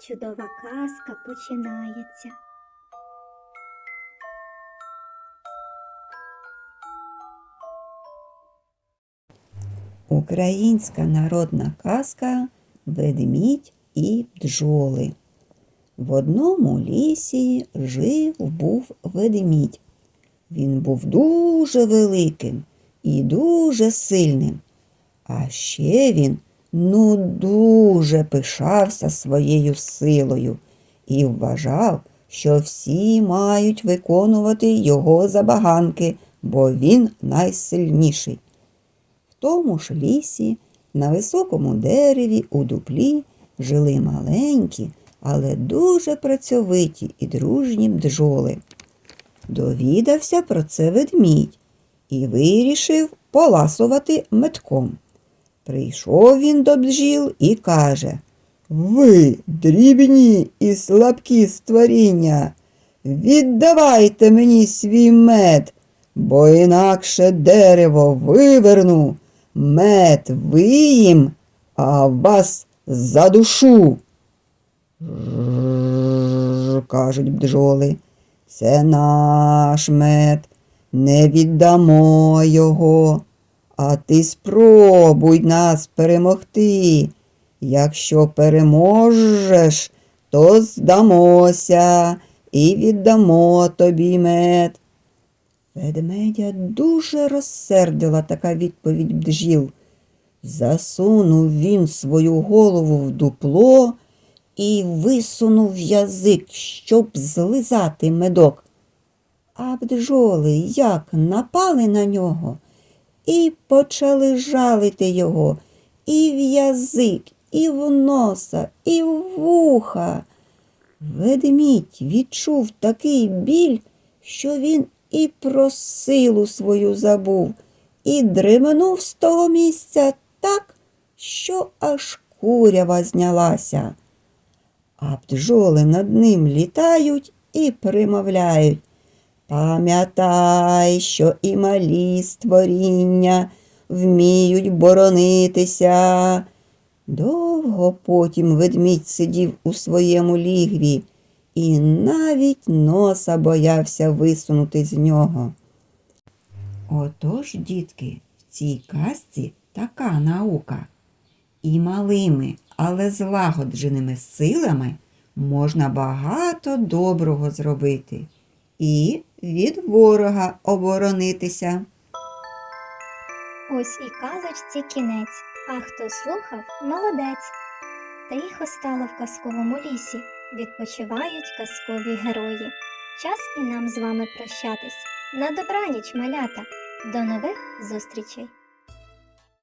чудова казка починається. Українська народна казка Ведмідь і бджоли. В одному лісі жив був ведмідь. Він був дуже великим і дуже сильним. А ще він ну дуже пишався своєю силою і вважав, що всі мають виконувати його забаганки, бо він найсильніший. В тому ж лісі, на високому дереві у дуплі жили маленькі, але дуже працьовиті і дружні бджоли. Довідався про це ведмідь і вирішив поласувати метком. Прийшов він до бджіл і каже Ви, дрібні і слабкі створіння, віддавайте мені свій мед, бо інакше дерево виверну, мед виїм, а вас задушу. Кажуть бджоли. Це наш мед, не віддамо його. А ти спробуй нас перемогти. Якщо переможеш, то здамося і віддамо тобі мед. Ведмедя дуже розсердила така відповідь бджіл. Засунув він свою голову в дупло і висунув язик, щоб злизати медок. А бджоли як напали на нього і почали жалити його і в язик, і в носа, і в вуха. Ведмідь відчув такий біль, що він і про силу свою забув, і дременув з того місця так, що аж курява знялася. А бджоли над ним літають і примовляють. Пам'ятай, що і малі створіння вміють боронитися. Довго потім ведмідь сидів у своєму лігві і навіть носа боявся висунути з нього. Отож, дітки, в цій казці така наука. І малими, але злагодженими силами можна багато доброго зробити і від ворога оборонитися. Ось і казочці кінець, а хто слухав, молодець. Тихо стало в казковому лісі, відпочивають казкові герої. Час і нам з вами прощатись. На добраніч, малята. До нових зустрічей!